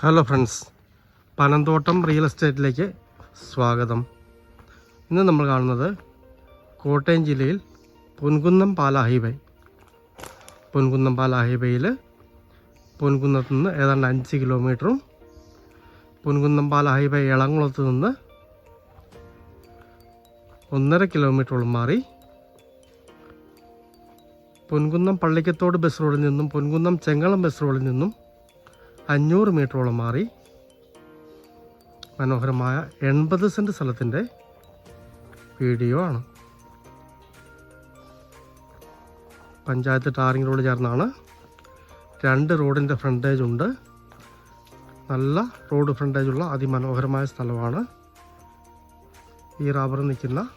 Hello friends Panamthottam real എസ്റ്റേറ്റിലേക്ക് സ്വാഗതം. ഇന്ന് നമ്മൾ കാണുന്നത് കോട്ടയം ജില്ലയിൽ പൊൻകുന്നം പാല ഹൈവേ. പൊൻകുന്നം പാല ഹൈവേയിൽ പൊൻകുന്നത്ത് നിന്ന് ഏതാണ്ട് അഞ്ച് കിലോമീറ്ററും പൊൻകുന്നം പാല ഹൈവേ നിന്ന് ഒന്നര കിലോമീറ്ററോളം മാറി പൊൻകുന്നം പള്ളിക്കത്തോട് ബസ് റോഡിൽ നിന്നും പൊൻകുന്നം ചെങ്ങളം ബസ് റോഡിൽ നിന്നും അഞ്ഞൂറ് മീറ്ററോളം മാറി മനോഹരമായ എൺപത് സെന്റ് സ്ഥലത്തിന്റെ വീഡിയോ ആണ്. പഞ്ചായത്ത് ടാറിംഗ് റോഡ് ചേർന്നാണ്. രണ്ട് റോഡിന്റെ ഫ്രണ്ടേജ് ഉണ്ട്. നല്ല റോഡ് ഫ്രണ്ടേജുള്ള അതിമനോഹരമായ സ്ഥലമാണ്. ഈ റബ്ബർ നിൽക്കുന്ന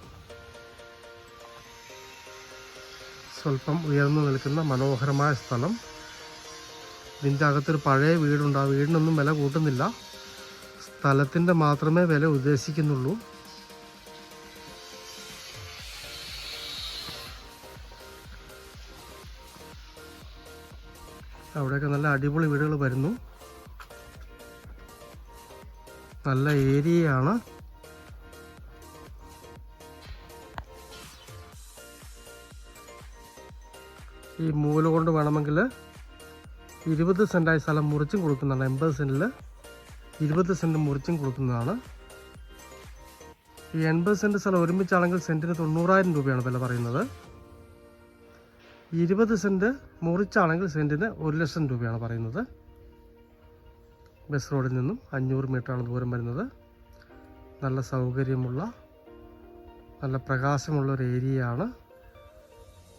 സ്വല്പം ഉയർന്നു നിൽക്കുന്ന മനോഹരമായ സ്ഥലം ഇതിന്റെ അകത്തൊരു പഴയ വീടുണ്ട്. ആ വീടിനൊന്നും വില കൂട്ടുന്നില്ല. സ്ഥലത്തിന്റെ മാത്രമേ വില ഉദ്ദേശിക്കുന്നുള്ളൂ. അവിടെയൊക്കെ നല്ല അടിപൊളി വീടുകൾ വരുന്നു. നല്ല ഏരിയയാണ്. ഈ മൂല കൊണ്ട് വേണമെങ്കിൽ ഇരുപത് സെന്റായി സ്ഥലം മുറിച്ചും കൊടുക്കുന്നതാണ് എൺപത് സെന്റിൽ ഇരുപത് സെന്റ് മുറിച്ചും കൊടുക്കുന്നതാണ്. ഈ എൺപത് സെന്റ് സ്ഥലം ഒരുമിച്ചാണെങ്കിൽ സെന്റിന് തൊണ്ണൂറായിരം രൂപയാണ് വില പറയുന്നത്. ഇരുപത് സെന്റ് മുറിച്ചാണെങ്കിൽ സെന്റിന് ഒരു ലക്ഷം രൂപയാണ് പറയുന്നത്. ബസ് റോഡിൽ നിന്നും അഞ്ഞൂറ് മീറ്ററാണ് ദൂരം വരുന്നത്. നല്ല സൗകര്യമുള്ള നല്ല പ്രകാശമുള്ള ഒരു ഏരിയയാണ്.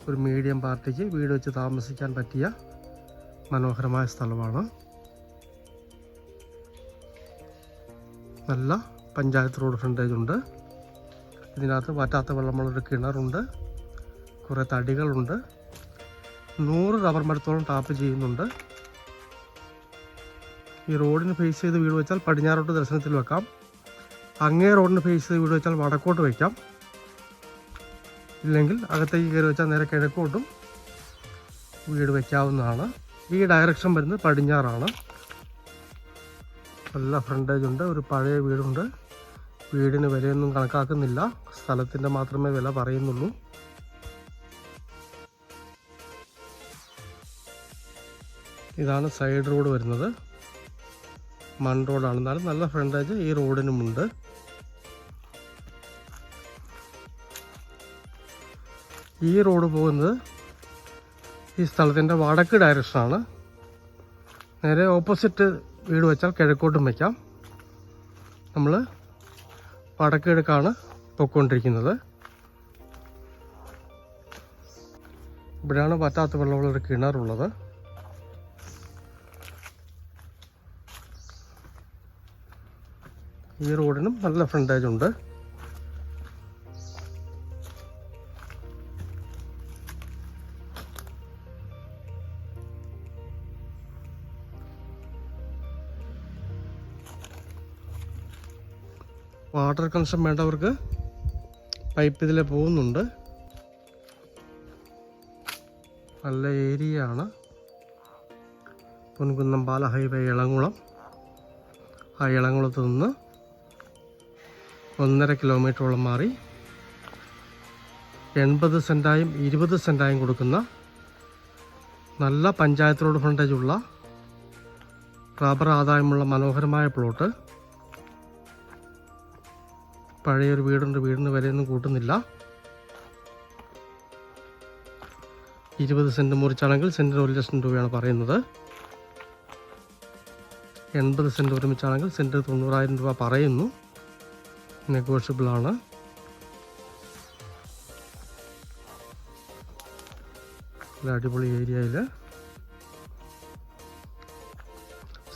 ഒരു മീഡിയം പാർട്ടിക്ക് വീട് വെച്ച് താമസിക്കാൻ പറ്റിയ മനോഹരമായ സ്ഥലമാണ്. നല്ല പഞ്ചായത്ത് റോഡ് ഫ്രണ്ടേജ് ഉണ്ട്. ഇതിനകത്ത് വറ്റാത്ത വെള്ളമുള്ളൊരു കിണറുണ്ട്. കുറേ തടികളുണ്ട്. നൂറ് റബ്ബർ മരത്തോളം ടാപ്പ് ചെയ്യുന്നുണ്ട്. ഈ റോഡിന് ഫേസ് ചെയ്ത് വീട് വെച്ചാൽ പടിഞ്ഞാറോട്ട് ദർശനത്തിൽ വെക്കാം. അങ്ങേ റോഡിന് ഫേസ് ചെയ്ത് വീട് വെച്ചാൽ വടക്കോട്ട് വയ്ക്കാം ഇല്ലെങ്കിൽ അകത്തേക്ക് കയറി വെച്ചാൽ നേരെ കിഴക്കോട്ടും വീട് വയ്ക്കാവുന്നതാണ് ഈ ഡയറക്ഷൻ വരുന്നത് പടിഞ്ഞാറാണ്. നല്ല ഫ്രണ്ടേജ് ഉണ്ട് ഒരു പഴയ വീടുണ്ട്. വീടിന് വിലയൊന്നും കണക്കാക്കുന്നില്ല സ്ഥലത്തിന്റെ മാത്രമേ വില പറയുന്നുള്ളൂ. ഇതാണ് സൈഡ് റോഡ് വരുന്നത്. മൺ റോഡാണ് എന്നാലും നല്ല ഫ്രണ്ടേജ് ഈ റോഡിനുമുണ്ട് ഈ റോഡ് പോകുന്നത് ഈ സ്ഥലത്തിന്റെ വടക്ക് ഡയറക്ഷനാണ് നേരെ ഓപ്പോസിറ്റ് വീട് വെച്ചാൽ കിഴക്കോട്ടും വയ്ക്കാം നമ്മൾ വടക്ക് കിഴക്കാണ് പൊയ്ക്കൊണ്ടിരിക്കുന്നത്. ഇവിടെയാണ് പറ്റാത്ത വെള്ളമുള്ളൊരു കിണറുള്ളത്. ഈ റോഡിനും നല്ല ഫ്രണ്ടേജ് ഉണ്ട്. വാട്ടർ കണക്ഷൻ വേണ്ടവർക്ക് പൈപ്പ് ഇതിലെ പോകുന്നുണ്ട്. നല്ല ഏരിയ ആണ് പൊൻകുന്നം പാല ഹൈവേ ഇളങ്കുളം ആ ഇളങ്കുളത്ത് നിന്ന് ഒന്നര കിലോമീറ്ററോളം മാറി എൺപത് സെന്റായും ഇരുപത് സെന്റായും കൊടുക്കുന്ന നല്ല പഞ്ചായത്ത് റോഡ് ഫ്രണ്ടേജുള്ള റബ്ബർ ആദായമുള്ള മനോഹരമായ പ്ലോട്ട് പഴയൊരു വീടുണ്ട്. വീടിന് വിലയൊന്നും കൂട്ടുന്നില്ല. ഇരുപത് സെന്റ് മുറിച്ചാണെങ്കിൽ സെന്റിന് ഒരു ലക്ഷം രൂപയാണ് പറയുന്നത്. എൺപത് സെന്റ് ഒരുമിച്ചാണെങ്കിൽ സെന്റ് തൊണ്ണൂറായിരം രൂപ പറയുന്നു. നെഗോഷ്യബിളാണ് അടിപൊളി ഏരിയയിൽ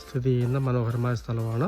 സ്ഥിതി ചെയ്യുന്ന മനോഹരമായ സ്ഥലമാണ്.